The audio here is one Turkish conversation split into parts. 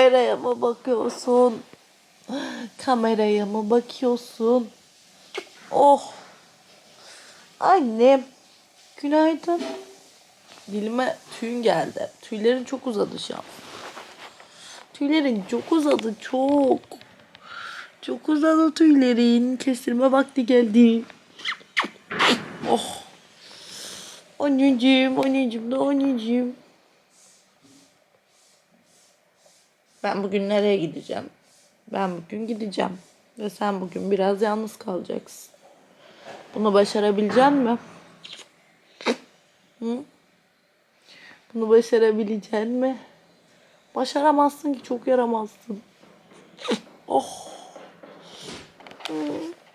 Kameraya mı bakıyorsun? Kameraya mı bakıyorsun? Oh. Annem. Günaydın. Dilime tüyün geldi. Tüylerin çok uzadı şu an. Tüylerin çok uzadı çok. Çok uzadı tüylerin. Kestirme vakti geldi. Oh. Anneciğim, anneciğim de anneciğim. Ben bugün nereye gideceğim? Ben bugün gideceğim. Ve sen bugün biraz yalnız kalacaksın. Bunu başarabilecek mi? Hı? Bunu başarabilecek mi? Başaramazsın ki çok yaramazsın. Oh.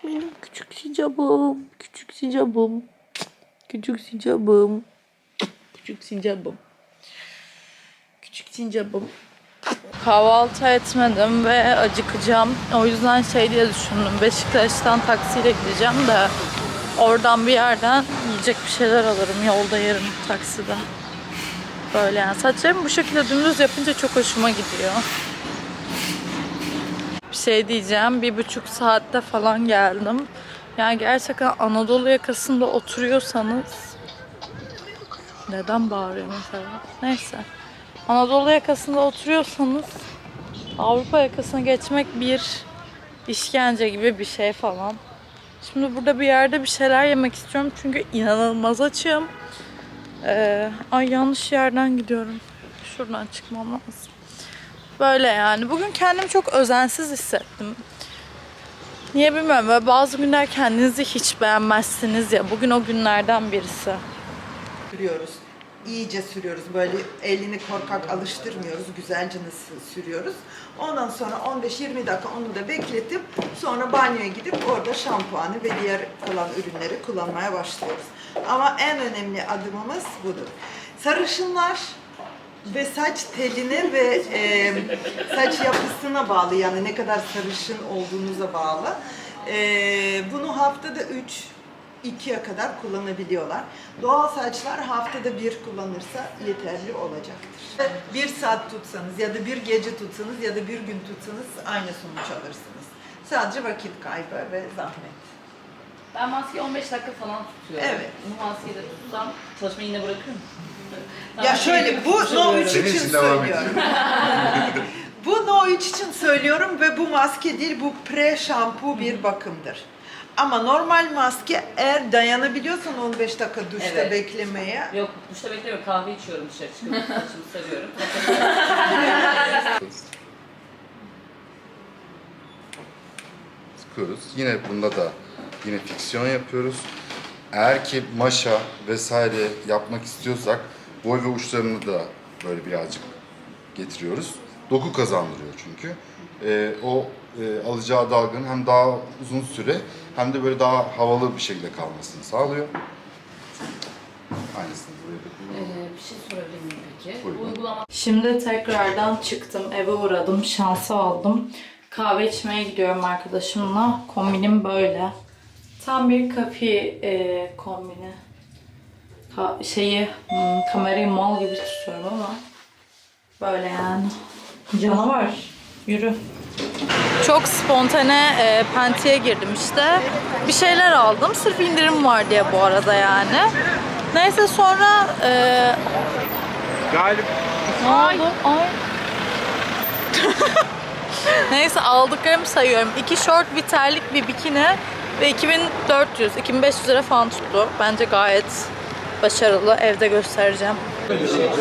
Benim küçük sincabım. Küçük sincabım. Küçük sincabım. Küçük sincabım. Küçük sincabım. Kahvaltı etmedim ve acıkacağım. O yüzden şey diye düşündüm. Beşiktaş'tan taksiyle gideceğim de oradan bir yerden yiyecek bir şeyler alırım. Yolda yerim takside. Böyle yani. Saçlarımı bu şekilde dümdüz yapınca çok hoşuma gidiyor. Bir şey diyeceğim. Bir buçuk saatte falan geldim. Yani gerçekten Anadolu yakasında oturuyorsanız neden bağırıyor mesela? Neyse. Anadolu yakasında oturuyorsanız Avrupa yakasına geçmek bir işkence gibi bir şey falan. Şimdi burada bir yerde bir şeyler yemek istiyorum çünkü inanılmaz açım. Ee, ay yanlış yerden gidiyorum. Şuradan çıkmam lazım. Böyle yani. Bugün kendimi çok özensiz hissettim. Niye bilmiyorum. Böyle bazı günler kendinizi hiç beğenmezsiniz ya. Bugün o günlerden birisi. sürüyoruz. İyice sürüyoruz. Böyle elini korkak alıştırmıyoruz. Güzelce nasıl sürüyoruz. Ondan sonra 15-20 dakika onu da bekletip sonra banyoya gidip orada şampuanı ve diğer kalan ürünleri kullanmaya başlıyoruz. Ama en önemli adımımız budur. Sarışınlar ve saç teline ve e, saç yapısına bağlı yani ne kadar sarışın olduğunuza bağlı. E, bunu haftada 3 2'ye kadar kullanabiliyorlar. Doğal saçlar haftada bir kullanırsa yeterli olacaktır. Bir saat tutsanız ya da bir gece tutsanız ya da bir gün tutsanız aynı sonuç alırsınız. Sadece vakit kaybı ve zahmet. Ben maskeyi 15 dakika falan tutuyorum. Evet. Bu maskeyi de tutsam çalışmayı yine bırakır mısın? Ya şöyle bu No 3 Senin için söylüyorum. bu No 3 için söylüyorum ve bu maske değil bu pre şampu bir bakımdır. Ama normal maske eğer dayanabiliyorsan 15 dakika duşta Evet. beklemeye Yok duşta beklemiyorum kahve içiyorum dışarı çıkıp saçımı seviyorum. Sıkıyoruz. Yine bunda da yine fiksiyon yapıyoruz. Eğer ki maşa vesaire yapmak istiyorsak boy ve uçlarını da böyle birazcık getiriyoruz. Doku kazandırıyor çünkü. Ee, o e, alacağı dalganın hem daha uzun süre hem de böyle daha havalı bir şekilde kalmasını sağlıyor. Aynısını buraya da. Ee, bir şey sorabilir miyim peki? Buyurun. Bu uygulama Şimdi tekrardan çıktım. Eve uğradım. Şansı aldım. Kahve içmeye gidiyorum arkadaşımla. Kombinim böyle. Tam bir kafi e, kombini. Ka- şeyi hmm, kamerayı mal gibi tutuyorum ama böyle yani. Canavar. Yürü. Çok spontane e, Penti'ye girdim işte. Bir şeyler aldım. Sırf indirim var diye bu arada yani. Neyse sonra e, ne oldu? Ay. Neyse aldıklarımı sayıyorum. İki short, bir terlik, bir bikini ve 2400, 2500 lira falan tuttu. Bence gayet başarılı. Evde göstereceğim.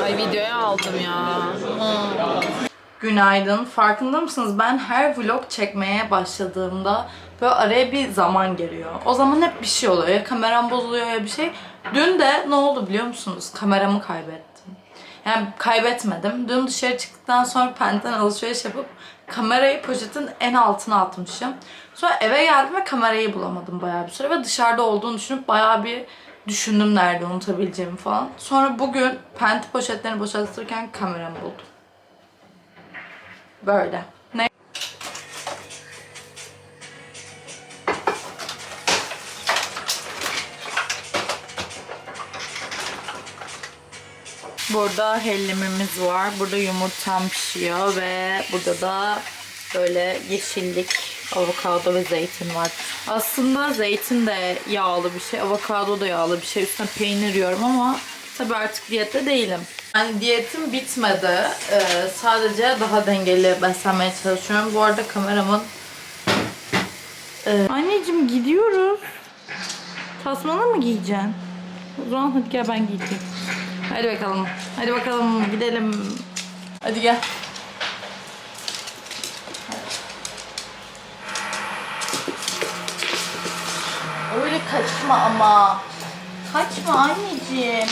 Ay videoya aldım ya. Günaydın. Farkında mısınız? Ben her vlog çekmeye başladığımda böyle araya bir zaman geliyor. O zaman hep bir şey oluyor. Ya kameram bozuluyor ya bir şey. Dün de ne oldu biliyor musunuz? Kameramı kaybettim. Yani kaybetmedim. Dün dışarı çıktıktan sonra Penten alışveriş yapıp kamerayı poşetin en altına atmışım. Sonra eve geldim ve kamerayı bulamadım bayağı bir süre ve dışarıda olduğunu düşünüp bayağı bir düşündüm nerede unutabileceğimi falan. Sonra bugün penti poşetlerini boşaltırken kameramı buldum. Böyle. Ne? Burada hellimimiz var. Burada yumurtam pişiyor ve burada da böyle yeşillik, avokado ve zeytin var. Aslında zeytin de yağlı bir şey, avokado da yağlı bir şey. Üstüne peynir yiyorum ama tabii artık diyette değilim. Yani diyetim bitmedi. Ee, sadece daha dengeli beslenmeye çalışıyorum. Bu arada kameramın... Ee, Anneciğim gidiyoruz. Tasmanı mı giyeceksin? O zaman hadi gel ben giyeyim. Hadi bakalım. Hadi bakalım gidelim. Hadi gel. Öyle kaçma ama. Kaçma anneciğim.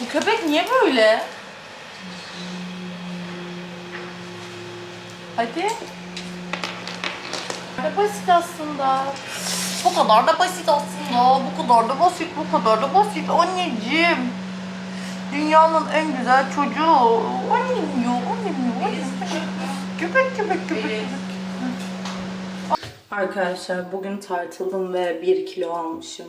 Bu köpek niye böyle? Hadi. Ne basit aslında. Bu kadar da basit aslında. Bu kadar da basit, bu kadar da basit. Anneciğim. Dünyanın en güzel çocuğu. Annem ya, annem ya. Köpek, köpek, köpek. Arkadaşlar bugün tartıldım ve 1 kilo almışım.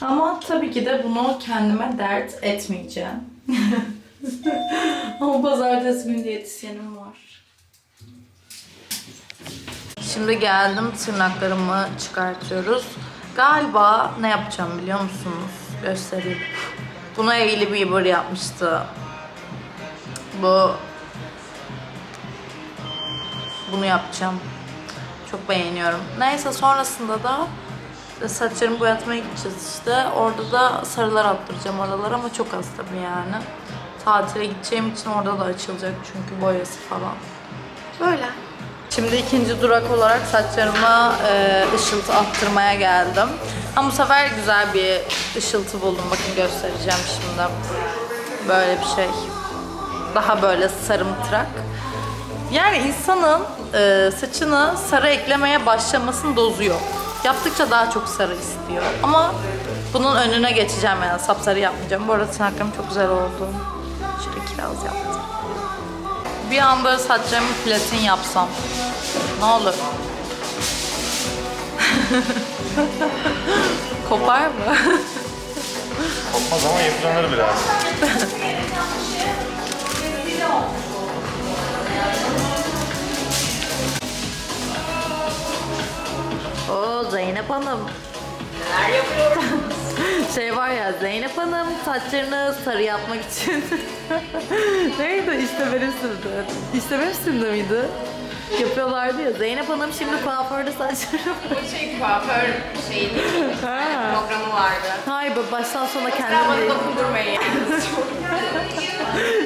Ama tabii ki de bunu kendime dert etmeyeceğim. Ama pazartesi günü diyetisyenim var. Şimdi geldim tırnaklarımı çıkartıyoruz. Galiba ne yapacağım biliyor musunuz? Göstereyim. Bunu Hailey Bieber yapmıştı. Bu bunu yapacağım. Çok beğeniyorum. Neyse sonrasında da saçlarımı boyatmaya gideceğiz işte. Orada da sarılar attıracağım aralara ama çok az tabii yani. Tatile gideceğim için orada da açılacak çünkü boyası falan. Böyle. Şimdi ikinci durak olarak saçlarıma e, ışıltı attırmaya geldim. Ama bu sefer güzel bir ışıltı buldum. Bakın göstereceğim şimdi. Böyle bir şey. Daha böyle sarımtırak. Yani insanın e, saçını sarı eklemeye başlamasının dozu yok. Yaptıkça daha çok sarı istiyor. Ama bunun önüne geçeceğim yani sapsarı yapmayacağım. Bu arada tırnaklarım çok güzel oldu. Şöyle kiraz yaptım. Bir anda saçlarımı platin yapsam. Ne olur? Kopar mı? Kopmaz ama yıpranır biraz. Zeynep Hanım. Neler yapıyorum? şey var ya Zeynep Hanım saçlarını sarı yapmak için. Neydi? İşte benim sınıfta. İşte benim sınıfta mıydı? Yapıyorlardı ya. Zeynep Hanım şimdi kuaförde saçlarını Bu şey kuaför şeyi? Ha. programı vardı. Hayır bu baştan sona Sen bana dokundurmayın.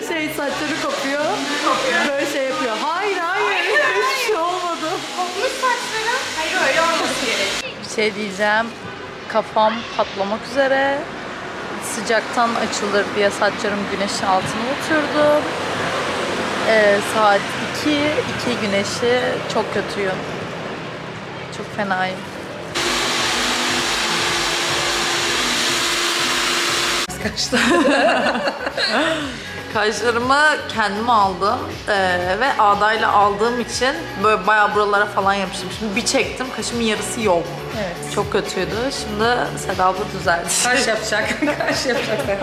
şey saçları kopuyor. Böyle şey yapıyor. Hayır hayır. Hiçbir şey olmadı. Kopmuş saçları. Hayır öyle olması gerek. Şey diyeceğim. Kafam patlamak üzere. Sıcaktan açılır diye saçlarım güneşin altına oturdum. Ee, saat 2, 2 güneşi çok kötüyüm. Çok fenayım. Kaçtı. Kaşlarımı kendim aldım Ee, ve ağdayla aldığım için böyle bayağı buralara falan yapıştım. Şimdi bir çektim kaşımın yarısı yok. Evet. Çok kötüydü. Şimdi Seda abla düzeltti. Kaş yapacak. Kaş yapacak.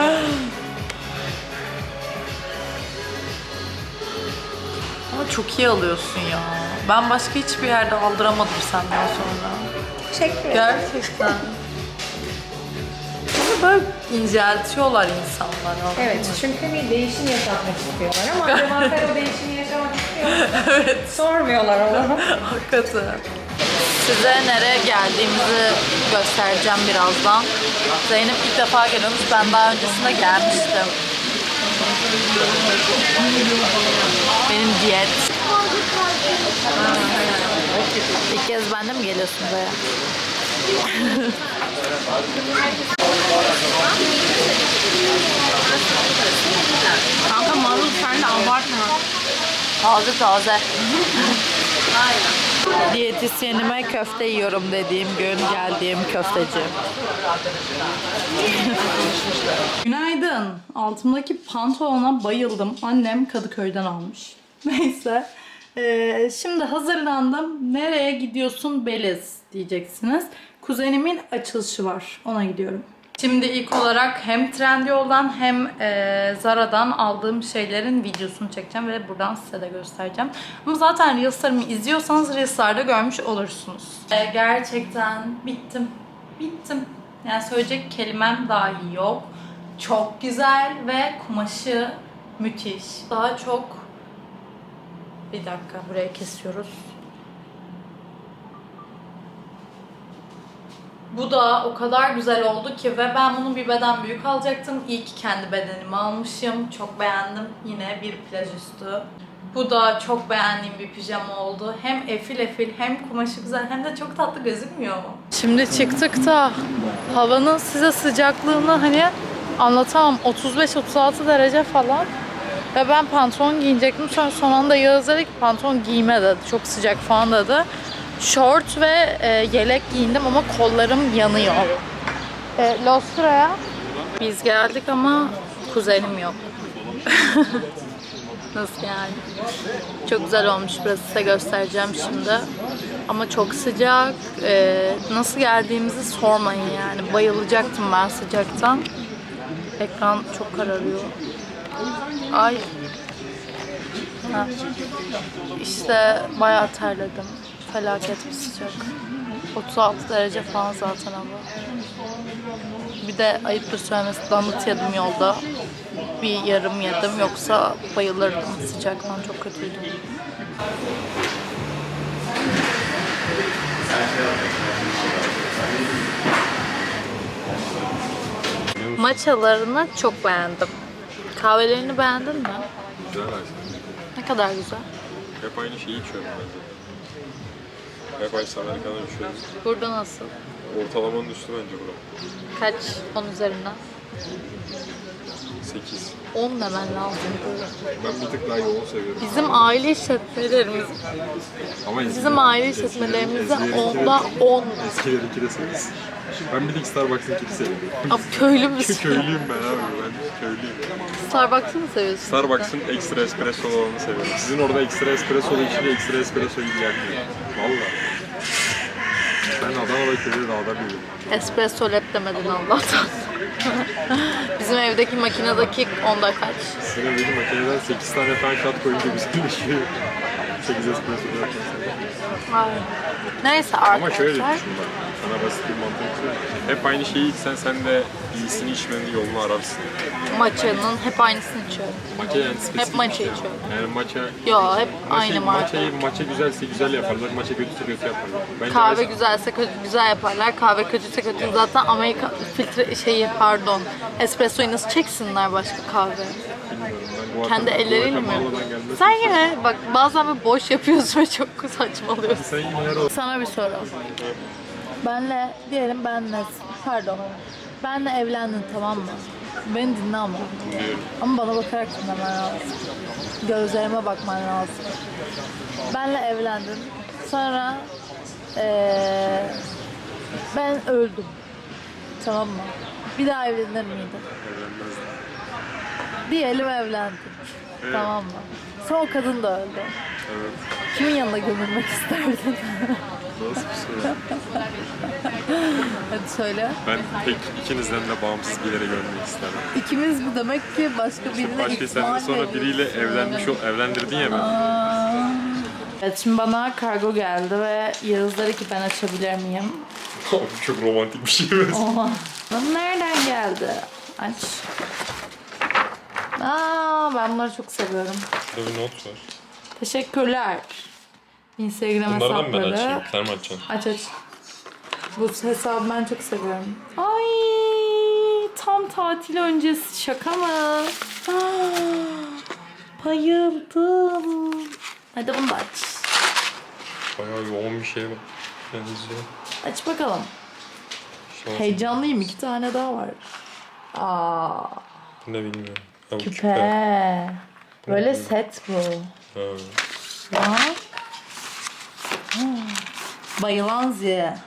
Ama çok iyi alıyorsun ya. Ben başka hiçbir yerde aldıramadım senden sonra. Çek Gerçekten. Böyle inceltiyorlar insanlar. anladın Evet mı? çünkü bir değişim yaşatmak istiyorlar ama acaba sen o değişimi yaşamak istiyor musun? evet. Sormuyorlar onu. Hakikaten. Size nereye geldiğimizi göstereceğim birazdan. Zeynep ilk defa geliyormuş. Ben daha öncesinde gelmiştim. Benim diyet. İlk kez bende mi geliyorsun buraya? Kanka marul sen de abartma. Taze taze. Diyetisyenime köfte yiyorum dediğim gün geldiğim köfteci. Günaydın. Altımdaki pantolona bayıldım. Annem Kadıköy'den almış. Neyse. Ee, şimdi hazırlandım. Nereye gidiyorsun Beliz diyeceksiniz. Kuzenimin açılışı var. Ona gidiyorum. Şimdi ilk olarak hem Trendyol'dan hem e, Zara'dan aldığım şeylerin videosunu çekeceğim ve buradan size de göstereceğim. Ama zaten Reels'larımı izliyorsanız Reels'larda görmüş olursunuz. E, gerçekten bittim. Bittim. Yani söyleyecek kelimem dahi yok. Çok güzel ve kumaşı müthiş. Daha çok... Bir dakika buraya kesiyoruz. Bu da o kadar güzel oldu ki ve ben bunu bir beden büyük alacaktım. İyi ki kendi bedenimi almışım. Çok beğendim. Yine bir plaj üstü. Bu da çok beğendiğim bir pijama oldu. Hem efil efil hem kumaşı güzel hem de çok tatlı gözükmüyor mu? Şimdi çıktık da havanın size sıcaklığını hani anlatamam. 35-36 derece falan. Ve ben pantolon giyecektim. Sonra son anda Yağız dedi ki pantolon giyme dedi. Çok sıcak falan dedi. Şort ve e, yelek giyindim ama kollarım yanıyor. E, Lostra'ya biz geldik ama kuzenim yok. Nasıl yani? Çok güzel olmuş burası size göstereceğim şimdi. Ama çok sıcak. E, nasıl geldiğimizi sormayın yani. Bayılacaktım ben sıcaktan. Ekran çok kararıyor. Ay. Ha. İşte bayağı terledim. Felaket bir sıcak. 36 derece falan zaten hava. Bir de ayıptır söylemesi donut yedim yolda. Bir yarım yedim yoksa bayılırdım sıcaktan çok kötüydü. Maçalarını çok beğendim. Kahvelerini beğendin mi? Güzel aslında. Ne kadar güzel. Hep aynı şeyi içiyorum bence. Hep aynı Amerikan'dan içiyorum. Burada nasıl? Ortalamanın üstü bence bura. Kaç 10 üzerinden? 8. 10 demen lazım. Ben bir tık daha yoğun seviyorum. Bizim aile işletmelerimiz, Ama bizim aile işletmelerimizde onda 10. Eskiler 2'de 8. Ben bir tek Starbucks'ın 2'de seviyorum. Abi köylü müsün? köylüyüm ben abi. Ben köylüyüm. Starbucks'ı mı seviyorsun? Starbucks'ın ekstra espresso olanını seviyorum. Sizin orada ekstra espresso içince ekstra espresso gibi gelmiyor. Valla. Ben Adana'da köyde dağda büyüdüm. Espresso lab demedin Allah'tan. Bizim evdeki makinedeki onda kaç? Sizin evdeki makineden 8 tane falan shot koyunca güzelleşiyor. 8 espresso yapıyorsun. Ay. Neyse Ama şöyle arkadaşlar. düşün bak. Sana basit bir mantık. Hep aynı şeyi içsen sen de iyisini içmenin yolunu ararsın. Maçanın hep aynısını içiyorum. Maça yani spesifik Hep maça şey. içiyorum. Yani maça... Yo hep aynı Maça, marka. maçayı, maça güzelse güzel yaparlar, maça kötüse kötü yaparlar. Bence Kahve mesela- güzelse kötü, güzel yaparlar. Kahve kötüyse kötü. Zaten Amerika filtre şeyi pardon. Espressoyu nasıl çeksinler başka kahve? Bilmiyorum, Kendi elleriyle mi? Sen yine bak bazen bir boş yapıyorsun ve çok saçmalıyorsun. Sen yine. Sana bir soru. Benle diyelim benle pardon. Benle evlendin tamam mı? Beni dinle ama. Ama bana bakarak dinlemen lazım. Gözlerime bakman lazım. Benle evlendin. Sonra eee, ben öldüm. Tamam mı? Bir daha evlenir miydin? Diyelim evlendin. Tamam mı? Sonra o kadın da öldü. Evet. Kimin yanına gömülmek isterdin? Nasıl bir soru? Hadi söyle. Ben pek ikinizden de bağımsız bir yere görmeyi isterim. İkimiz bu demek ki başka birine Başka senden ihmal sonra biriyle evlenmiş ol, evlendirdin ya beni. Evet şimdi bana kargo geldi ve Yağız dedi ki ben açabilir miyim? Abi çok romantik bir şey benziyor. Oha. Nereden geldi? Aç. Aa, ben bunları çok seviyorum. Şurada bir not var. Teşekkürler. Instagram Bunlardan mı ben hesapları. açayım? Sen mi açacaksın? Aç aç. Bu hesabı ben çok seviyorum. Ay tam tatil öncesi şaka mı? Ah, bayıldım. Hadi bunu da aç. Bayağı yoğun bir şey var. Benziyor. Aç bakalım. Şans. Heyecanlıyım. iki tane daha var. Aa, Ne bilmiyorum. Ha, bu küpe. Böyle set bu. Ha. Bak. Hmm. Bayılan ziye.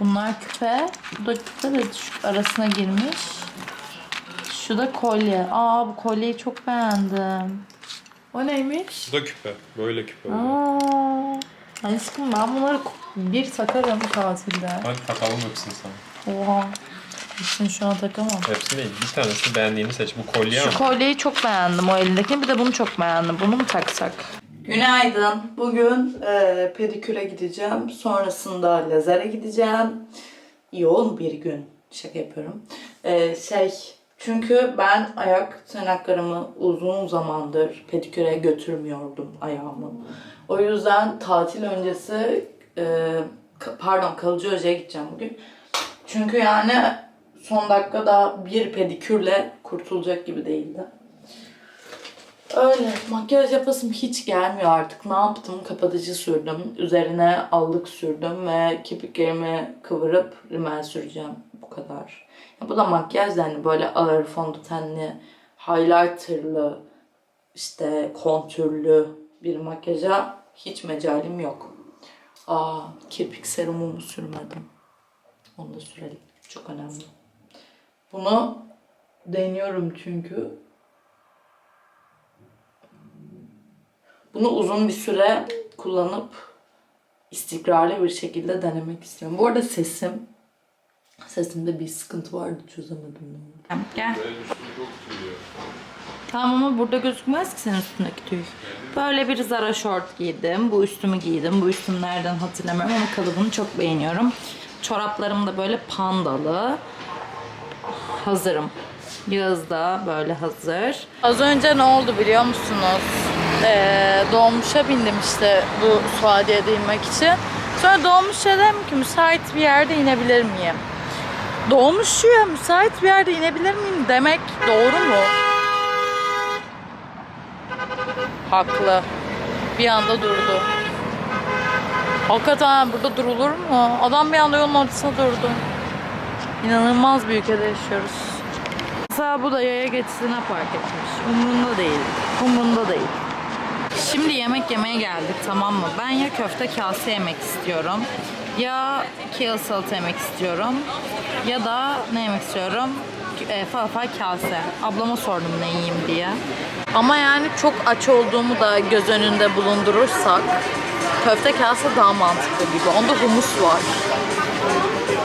Bunlar küpe. Bu da küpe de şu arasına girmiş. Şu da kolye. Aa bu kolyeyi çok beğendim. O neymiş? Bu da küpe. Böyle küpe oluyor. Aa, aşkım ben bunları bir takarım tatilde. Hadi takalım hepsini sana. Oha. Hepsini şu an takamam. Hepsi değil. Bir tanesini beğendiğini seç. Bu kolye ama. Şu kolyeyi çok beğendim o elindekini. Bir de bunu çok beğendim. Bunu mu taksak? Günaydın. Bugün e, pediküre gideceğim. Sonrasında lazere gideceğim. Yoğun bir gün. Şaka yapıyorum. E, şey çünkü ben ayak tırnaklarımı uzun zamandır pediküre götürmüyordum ayağımı. O yüzden tatil öncesi e, ka- pardon kalıcı hocaya gideceğim bugün. Çünkü yani son dakikada bir pedikürle kurtulacak gibi değildi. Öyle. Makyaj yapasım hiç gelmiyor artık. Ne yaptım? Kapatıcı sürdüm. Üzerine allık sürdüm ve kirpiklerimi kıvırıp rimel süreceğim. Bu kadar. Ya bu da makyaj da hani böyle ağır fondötenli, highlighterlı, işte kontürlü bir makyaja hiç mecalim yok. Aa, kirpik serumumu sürmedim. Onu da sürelim. Çok önemli. Bunu deniyorum çünkü. Bunu uzun bir süre kullanıp istikrarlı bir şekilde denemek istiyorum. Bu arada sesim, sesimde bir sıkıntı vardı çözemedim. Gel. Tamam ama burada gözükmez ki senin üstündeki tüy. Böyle bir Zara short giydim. Bu üstümü giydim. Bu üstüm nereden hatırlamıyorum ama kalıbını çok beğeniyorum. Çoraplarım da böyle pandalı. Hazırım. Yağız da böyle hazır. Az önce ne oldu biliyor musunuz? Ee, dolmuşa bindim işte bu Suadiye'de inmek için. Sonra dolmuşa dedim ki müsait bir yerde inebilir miyim? Dolmuşçuya müsait bir yerde inebilir miyim demek doğru mu? Haklı. Bir anda durdu. Hakikaten burada durulur mu? Adam bir anda yolun ortasına durdu. İnanılmaz bir ülkede yaşıyoruz. Mesela bu da yaya geçidine park etmiş. Umrunda değil. Umrunda değil. Şimdi yemek yemeye geldik tamam mı? Ben ya köfte kase yemek istiyorum. Ya kale salata yemek istiyorum. Ya da ne yemek istiyorum? E, falafel kase. Ablama sordum ne yiyeyim diye. Ama yani çok aç olduğumu da göz önünde bulundurursak köfte kase daha mantıklı gibi. Onda humus var.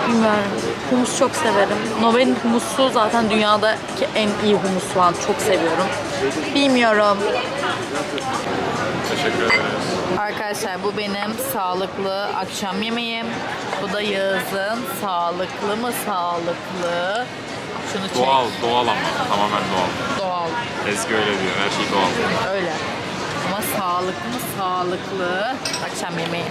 Bilmiyorum. Humus çok severim. Nobel'in humusu zaten dünyadaki en iyi humus falan. Çok seviyorum. Bilmiyorum. Teşekkür ederiz. Arkadaşlar bu benim sağlıklı akşam yemeğim. Bu da Yağız'ın sağlıklı mı sağlıklı? Şunu çek. Doğal, doğal ama. Tamamen doğal. Doğal. Ezgi öyle diyor. Her şey doğal. Öyle. Ama sağlıklı mı sağlıklı akşam yemeği.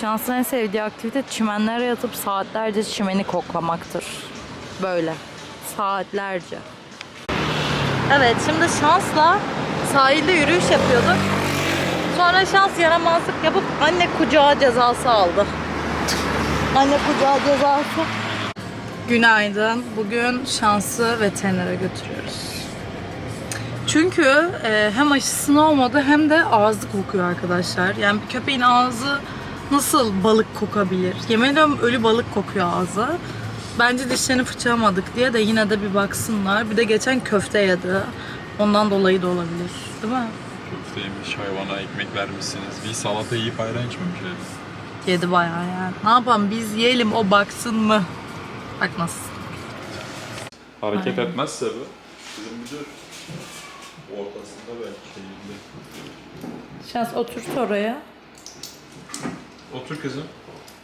Şansın en sevdiği aktivite çimenlere yatıp saatlerce çimeni koklamaktır. Böyle. Saatlerce. Evet şimdi şansla sahilde yürüyüş yapıyorduk. Sonra şans yaramazlık yapıp anne kucağı cezası aldı. Anne kucağı cezası. Günaydın. Bugün şansı veterinere götürüyoruz. Çünkü e, hem aşısını olmadı hem de ağzı kokuyor arkadaşlar. Yani bir köpeğin ağzı nasıl balık kokabilir? Yemin ediyorum ölü balık kokuyor ağzı. Bence dişlerini fırçalamadık diye de yine de bir baksınlar. Bir de geçen köfte yedi. Ondan dolayı da olabilir. Değil mi? Köfte yemiş, hayvana ekmek vermişsiniz. Bir salata yiyip ayran içmemiş herhalde. Yedi bayağı yani. Ne yapalım biz yiyelim o baksın mı? Bak nasıl. Hareket etmezse bu. Bizim müdür ortasında belki şeyinde. Şans oturt oraya. Otur kızım.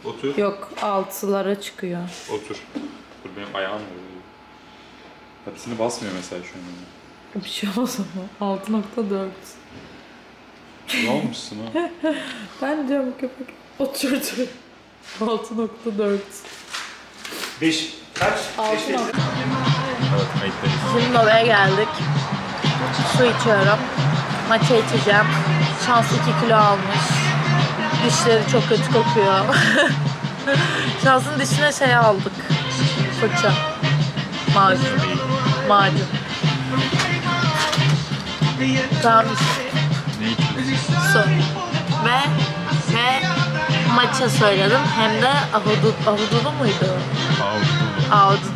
Otur. Yok altılara çıkıyor. Otur. Dur benim ayağım var. Hepsini basmıyor mesela şu an. Bir şey olmaz ama. 6.4. Ne olmuşsun ha? Ben diyorum köpek oturdu. 6.4. 5 kaç? 6 Evet kayıttayız. Şimdi oraya geldik. Su içiyorum. Maça içeceğim. Şans 2 kilo almış. Dişleri çok kötü kokuyor. Şansın dişine şey aldık. Fırça. Macun. Macun. Tamam su. Ve ve maça söyledim. Hem de ahudut, ahudulu muydu? Aa, Ahudulu.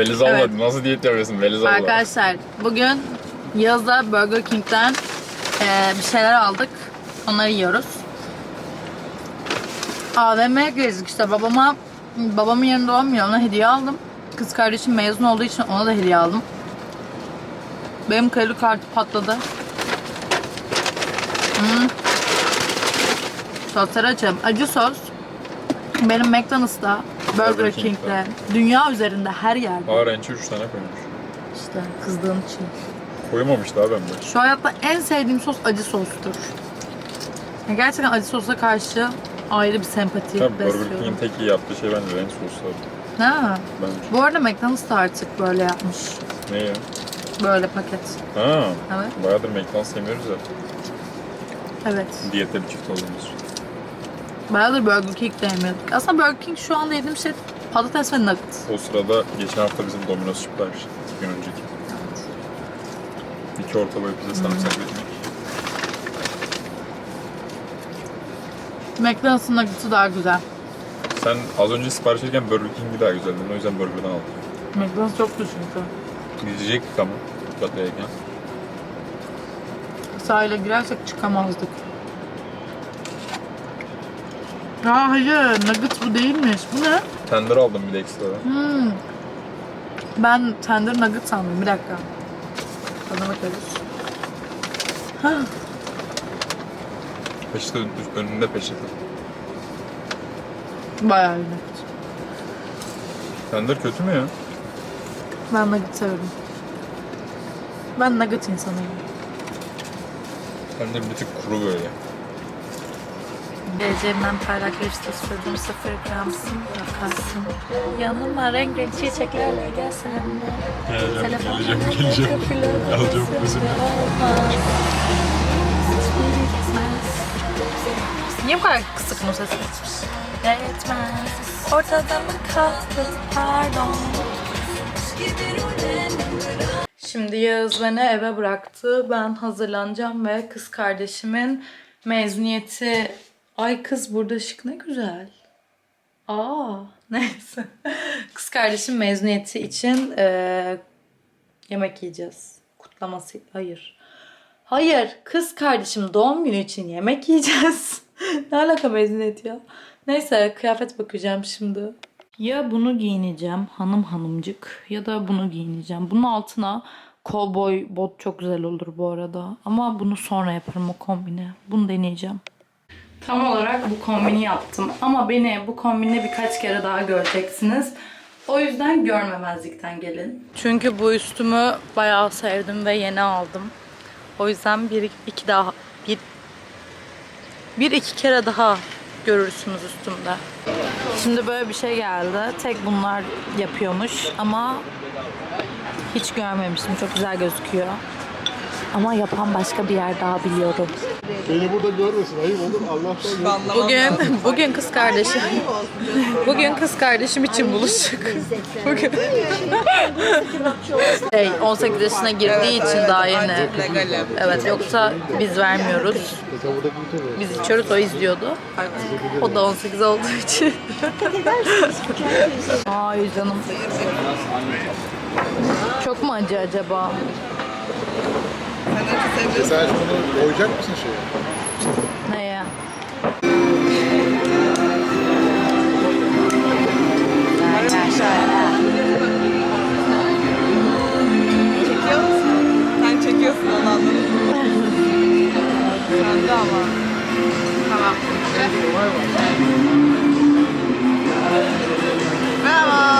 Beliz abla Evet. nasıl diyet yapıyorsun Beliz abla? Arkadaşlar bugün Yaz'da Burger King'den eee, bir şeyler aldık. Onları yiyoruz. AVM'ye gezdik işte babama babamın yanında olmuyor ona hediye aldım. Kız kardeşim mezun olduğu için ona da hediye aldım. Benim kredi kartı patladı. Hmm. Sosları açalım. Acı sos. Benim McDonald's'ta, Burger Burger King'de, King'de. dünya üzerinde her yerde. Aa rençe 3 tane koymuş. İşte kızdığım için. Koymamış daha bende. Şu hayatta en sevdiğim sos acı sostur. Ya Gerçekten acı sosa karşı ayrı bir sempati Tabii Burger besliyorum. King'in tek iyi yaptığı şey bence renk sosları. Ha. Bence. Bu arada McDonald's da artık böyle yapmış. Ne ya? Böyle paket. Ha. Evet. Bayağıdır McDonald's yemiyoruz ya. Evet. Diyette bir çift olduğumuz için. Bayağıdır Burger King de. Aslında Burger King şu anda yediğim şey patates ve nugget. O sırada geçen hafta bizim Domino's çıktılar. İki gün önceki. İki orta boy pizza sarımsak ekmek. McDonald's'ın nugget'ı daha güzel. Sen az önce sipariş verirken Burger King'i daha güzeldi. O yüzden Burger'dan aldım. McDonald's çok güzel çünkü. Gidecektik ama caddeyken. Sahile girersek çıkamazdık. Ya hayır, nugget bu değilmiş. Bu ne? Tender aldım bir de ekstradan. Hmm. Ben tender nugget sandım. Bir dakika. Tadına bakarız. Hah, Peçete ön- önünde peçete. Bayağı iyi nugget. Tender kötü mü ya? Ben nugget severim. Ben nugget insanıyım. Tender bir tık kuru böyle. Geleceğimden parlak bir sürdüm sıfır gramsın yakasın. Yanıma renk renk çiçeklerle gelsen. Geleceğim, geleceğim, geleceğim. Alacağım kızım. Niye bu kadar kısık mı sesim? Yetmez. Ortada mı kaldı? Pardon. Şimdi Yağız beni eve bıraktı. Ben hazırlanacağım ve kız kardeşimin mezuniyeti... Ay kız burada ışık ne güzel. Aa neyse. Kız kardeşim mezuniyeti için eee, yemek yiyeceğiz. Kutlaması hayır. Hayır kız kardeşim doğum günü için yemek yiyeceğiz. ne alaka mezuniyet ya. Neyse kıyafet bakacağım şimdi. Ya bunu giyineceğim hanım hanımcık ya da bunu giyineceğim. Bunun altına kovboy bot çok güzel olur bu arada. Ama bunu sonra yaparım o kombini. Bunu deneyeceğim. Tam olarak bu kombini yaptım. Ama beni bu kombinle birkaç kere daha göreceksiniz. O yüzden görmemezlikten gelin. Çünkü bu üstümü bayağı sevdim ve yeni aldım. O yüzden bir iki daha bir bir iki kere daha görürsünüz üstümde. Şimdi böyle bir şey geldi. Tek bunlar yapıyormuş ama hiç görmemiştim. Çok güzel gözüküyor. Ama yapan başka bir yer daha biliyorum. Beni burada görmesin ayıp olur Allah'tan Bugün bugün kız kardeşim bugün kız kardeşim için buluştuk. Bugün şey 18 yaşına girdiği için daha yeni. Evet yoksa biz vermiyoruz. Mesela buradaki bütün Biz içiyoruz o izliyordu. O da 18 olduğu için. Ay canım. Çok mu acı acaba? Mesela bunu koyacak mısın şeye? Neye? Çekiyor musun? Sen çekiyorsun onu anladım. Sen de ama. Tamam. Merhaba.